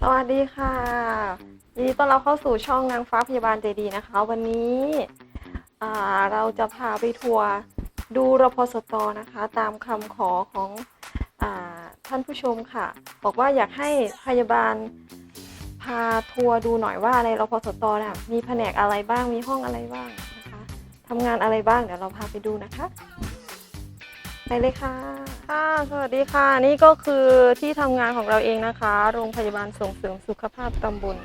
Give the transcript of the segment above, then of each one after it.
สวัสดีค่ะยินดีต้อนรับเข้าสู่ช่องนางฟ้าพยาบาลใจดีนะคะ วันนี้อ่าเราจะพาไปทัวร์ดูรพสตนะคะ ตามคำขอของอาท่านผู้ชมค่ะ บอกว่าอยากให้พยาบาลพาทัวร์ดูหน่อยว่าในรพสตนี่ยมีแผนกอะไรบ้างมีห้องอะไรบ้างนะคะทำงานอะไรบ้างเดี๋ยวเราพาไปดูนะคะ ไปเลยค่ะ ค่ะสวัสดีค่ะ นี่ก็คือที่ทำงานของเราเองนะคะ โรงพยาบาลส่งเสริมสุขภาพตำบล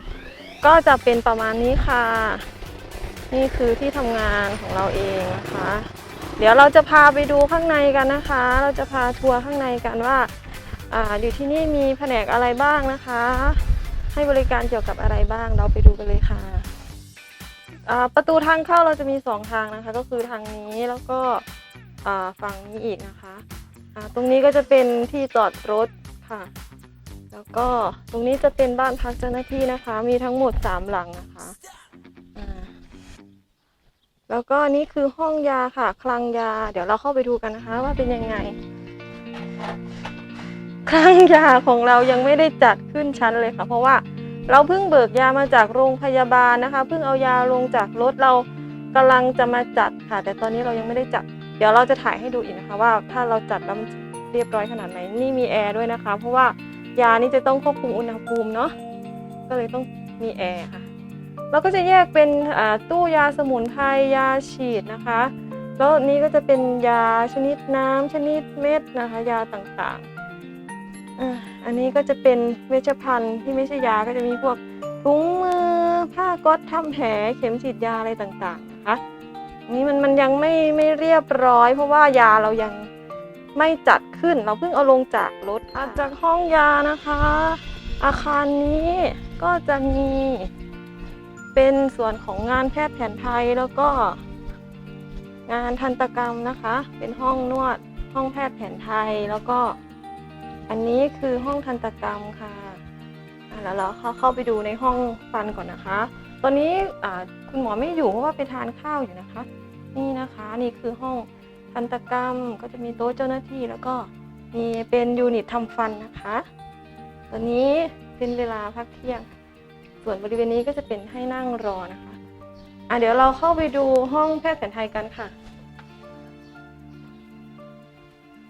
ก็จะเป็นประมาณนี้ค่ะ นี่คือที่ทำงานของเราเองนะคะ เดี๋ยวเราจะพาไปดูข้างในกันนะคะ เราจะพาทัวร์ข้างในกันว่าอ่าอยู่ที่นี่มีแผนกอะไรบ้างนะคะ ให้บริการเกี่ยวกับอะไรบ้าง เราไปดูกันเลยค่ะอ่าประตูทางเข้าเราจะมีสองทางนะคะ ก็คือทางนี้แล้วก็อ่าฝั่งนี้อีกนะคะ ตรงนี้ก็จะเป็นที่จอดรถค่ะ แล้วก็ตรงนี้จะเป็นบ้านพักเจ้าหน้าที่นะคะ มีทั้งหมดสามหลังนะคะแล้วก็นี่คือห้องยาค่ะ คลังยา เดี๋ยวเราเข้าไปดูกันนะคะ ว่าเป็นยังไง คลังยาของเรายังไม่ได้จัดขึ้นชั้นเลยค่ะ เพราะว่าเราเพิ่งเบิกยามาจากโรงพยาบาลนะคะ เพิ่งเอายาลงจากรถเรากำลังจะมาจัดค่ะ แต่ตอนนี้เรายังไม่ได้จัด เดี๋ยวเราจะถ่ายให้ดูอีกนะคะว่าถ้าเราจัดแล้วมันเรียบร้อยขนาดไหนนี่มีแอร์ด้วยนะคะ เพราะว่ายานี่จะต้องควบคุมอุณหภูมิเนาะก็เลยต้องมีแอร์ค่ะเราก็จะแยกเป็นตู้ยาสมุนไพรยาฉีดนะคะ แล้วนี้ก็จะเป็นยาชนิดน้ำชนิดเม็ดนะคะ ยาต่างๆอันนี้ก็จะเป็นเวชภัณฑ์ที่ไม่ใช่ยาก็จะมีพวกถุงมือผ้าก๊อซทำแผลเข็มฉีดยาอะไรต่างๆนะคะ นี่มันมันยังไม่ไม่เรียบร้อย เพราะว่ายาเรายังไม่จัดขึ้น เราเพิ่งเอาลงจากรถอะจากห้องยานะคะ อาคารนี้ก็จะมีเป็นส่วนของงานแพทย์แผนไทยแล้วก็ งานทันตกรรมนะคะ เป็นห้องนวดห้องแพทย์แผนไทยแล้วก็ อันนี้คือห้องทันตกรรมค่ะอะแล้วเราเข้าเข้าไปดูในห้องฟันก่อนนะคะ ตอนนี้คุณหมอไม่อยู่เพราะว่าไปทานข้าวอยู่นะคะ นี่นะคะนี่คือห้องทันตกรรมก็จะมีโต๊ะเจ้าหน้าที่แล้วก็มีเป็นยูนิตทำฟันนะคะ ตอนนี้เป็นเวลาพักเที่ยง ส่วนบริเวณนี้ก็จะเป็นให้นั่งรอนะคะอะเดี๋ยวเราเข้าไปดูห้องแพทย์แผนไทยกันค่ะ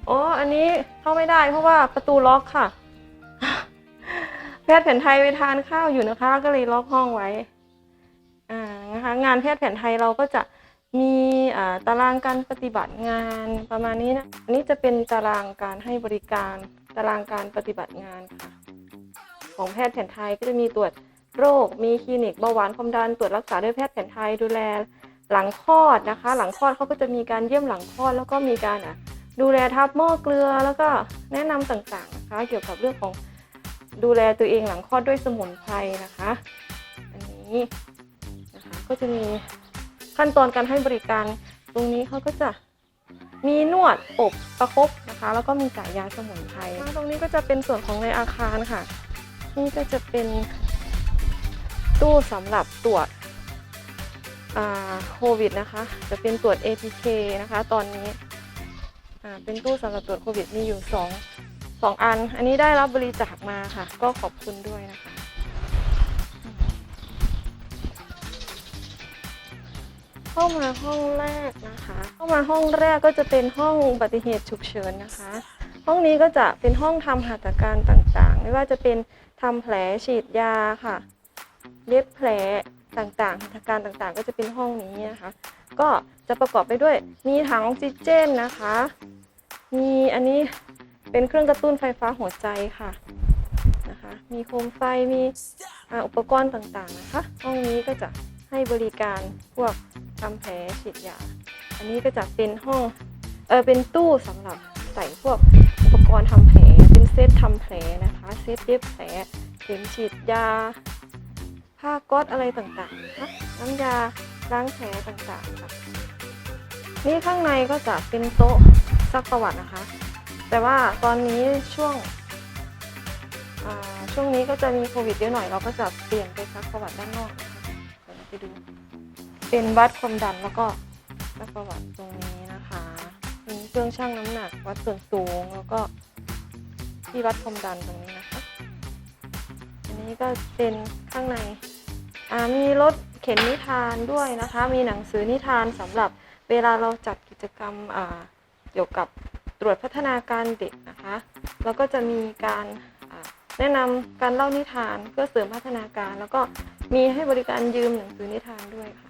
โอ๋ออันนี้เข้าไม่ได้เพราะว่าประตูล็อกค่ะ แพทย์แผนไทยไปทานข้าวอยู่นะคะ ก็เลยล็อกห้องไว้ งานแพทย์แผนไทยเราก็จะมีตารางการปฏิบัติงานประมาณนี้นะ อันนี้จะเป็นตารางการให้บริการ ตารางการปฏิบัติงานค่ะ ของแพทย์แผนไทยก็จะมีตรวจโรค มีคลินิกเบาหวานความดัน ตรวจรักษาด้วยแพทย์แผนไทยดูแลหลังคลอดนะคะ หลังคลอดเขาก็จะมีการเยี่ยมหลังคลอด แล้วก็มีการดูแลทับหม้อเกลือ แล้วก็แนะนำต่างๆนะคะ เกี่ยวกับเรื่องของดูแลตัวเองหลังคลอดด้วยสมุนไพรนะคะ อันนี้ ก็จะมีขั้นตอนการให้บริการ ตรงนี้เขาก็จะมีนวดอบประคบนะคะ แล้วก็มีจ่ายยาสมุนไพรตรงนี้ก็จะเป็นส่วนของในอาคารค่ะ นี่ก็จะเป็นตู้สำหรับตรวจโควิดนะคะ จะเป็นตรวจ ATK นะคะ ตอนนี้เป็นตู้สำหรับตรวจโควิดมีอยู่สองสองอัน อันนี้ได้รับบริจาคมาค่ะ ก็ขอบคุณด้วยนะคะ เข้ามาห้องแรกนะคะ เข้ามาห้องแรกก็จะเป็นห้องอุบัติเหตุฉุกเฉินนะคะ ห้องนี้ก็จะเป็นห้องทำหัตถการต่างๆ ไม่ว่าจะเป็นทำแผลฉีดยาค่ะ เย็บแผลต่างๆหัตถการต่างๆ ก็จะเป็นห้องนี้นะคะ ก็จะประกอบไปด้วยมีถังออกซิเจนนะคะ มีอันนี้เป็นเครื่องกระตุ้นไฟฟ้าหัวใจค่ะนะคะ มีโคมไฟมีอุปกรณ์ต่างๆนะคะ ห้องนี้ก็จะให้บริการพวก ทำแผลฉีดยา อันนี้ก็จะเป็นห้องเออเป็นตู้สำหรับใส่พวกอุปกรณ์ทำแผลเป็นเซตทำแผลนะคะเซตเย็บแผลเข็มฉีดยา ผ้าก๊อซอะไรต่างๆนะคะน้ำยาล้างแผลต่างๆค่ะนี่ข้างในก็จะเป็นโต๊ะซักประวัตินะคะ แต่ว่าตอนนี้ช่วงช่วงนี้ก็จะมีโควิดเยอะหน่อยเราก็จะเปลี่ยนไปซักประวัติด้านนอกนะคะเดี๋ยวเราไปดู เป็นวัดความดันแล้วก็วัดประวัติตรงนี้นะคะมีเครื่องชั่งน้ำหนัก วัดส่วนสูงแล้วก็ที่วัดความดันตรงนี้นะคะ อันี่ก็เป็นข้างในมีรถเข็นนิทานด้วยนะคะ มีหนังสือนิทานสำหรับเวลาเราจัดกิจกรรมเกี่ยวกับตรวจพัฒนาการเด็กนะคะ แล้วก็จะมีการแนะนำการเล่านิทานเพื่อเสริมพัฒนาการ แล้วก็มีให้บริการยืมหนังสือนิทานด้วยค่ะ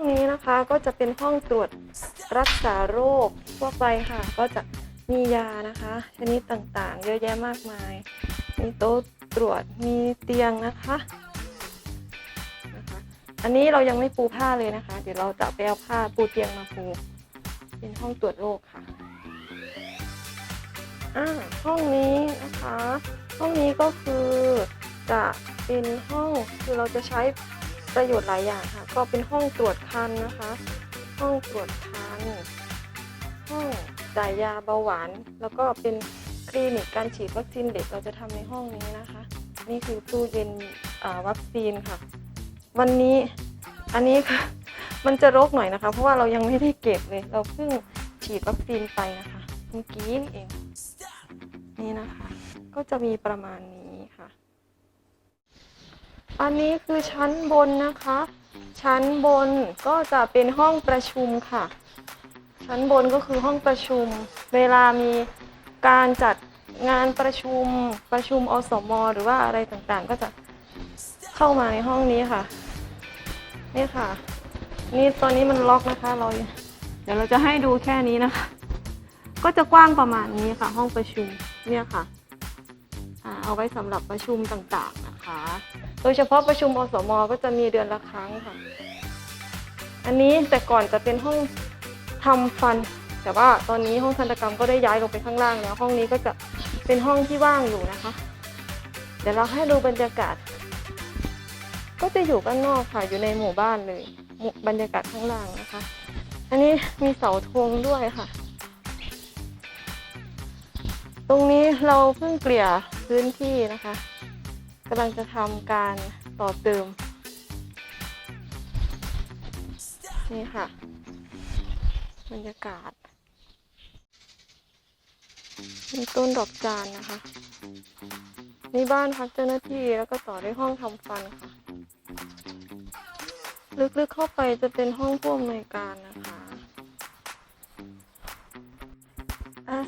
ห้องนี้นะคะก็จะเป็นห้องตรวจรักษาโรคทั่วไปค่ะ ก็จะมียานะคะชนิดต่างๆ เยอะแยะมากมาย มีโต๊ะตรวจมีเตียงนะคะนะคะ อันนี้เรายังไม่ปูผ้าเลยนะคะ เดี๋ยวเราจะไปเอาผ้าปูเตียงมาปูเป็นห้องตรวจโรคค่ะอ่าห้องนี้นะคะ ห้องนี้ก็คือจะเป็นห้องคือเราจะใช้ ประโยชน์หลายอย่างค่ะ ก็เป็นห้องตรวจคันนะคะ ห้องตรวจคันห้องจ่ายยาเบาหวาน แล้วก็เป็นคลินิกการฉีดวัคซีนเด็กเราจะทำในห้องนี้นะคะ นี่คือตู้เย็นวัคซีนค่ะ วันนี้อันนี้ค่ะ มันจะรกหน่อยนะคะ เพราะว่าเรายังไม่ได้เก็บเลย เราเพิ่งฉีดวัคซีนไปนะคะเมื่อกี้นี่เองนี่นะคะ ก็จะมีประมาณนี้ อันนี้คือชั้นบนนะคะ ชั้นบนก็จะเป็นห้องประชุมค่ะ ชั้นบนก็คือห้องประชุม เวลามีการจัดงานประชุมประชุมอสม หรือว่าอะไรต่างๆ ก็จะเข้ามาในห้องนี้ค่ะ นี่ค่ะ นี่ตอนนี้มันล็อกนะคะเราเดี๋ยวเราจะให้ดูแค่นี้นะคะ ก็จะกว้างประมาณนี้ค่ะ ห้องประชุมเนี่ยค่ะเอาไว้สำหรับประชุมต่างๆนะ คะ โดยเฉพาะประชุมอสมก็จะมีเดือนละครั้งค่ะ อันนี้แต่ก่อนจะเป็นห้องทำฟัน แต่ว่าตอนนี้ห้องทันตกรรมก็ได้ย้ายลงไปข้างล่างแล้ว ห้องนี้ก็จะเป็นห้องที่ว่างอยู่นะคะ เดี๋ยวเราให้ดูบรรยากาศ ก็จะอยู่ข้างนอกค่ะ อยู่ในหมู่บ้านเลย บรรยากาศข้างล่างนะคะ อันนี้มีเสาธงด้วยค่ะตรงนี้เราเพิ่งเกลี่ยพื้นที่นะคะ กำลังจะทำการต่อเติม นี่ค่ะ บรรยากาศมีต้นดอกจานนะคะ นี่บ้านพักเจ้าหน้าที่แล้วก็ต่อด้วยห้องทำฟันค่ะ ลึกๆเข้าไปจะเป็นห้องผู้อำนวยการนะคะ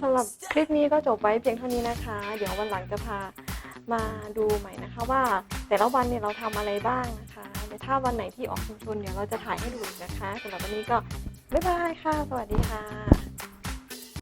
สำหรับคลิปนี้ก็จบไว้เพียงเท่านี้นะคะ เดี๋ยววันหลังจะพา มาดูใหม่นะคะว่าแต่ละวันเนี่ยเราทำอะไรบ้างนะคะเดี๋ยวถ้าวันไหนที่ออกชุมชนเดี๋ยวเราจะถ่ายให้ดูนะคะสำหรับวันนี้ก็บ๊ายบายค่ะ สวัสดีค่ะ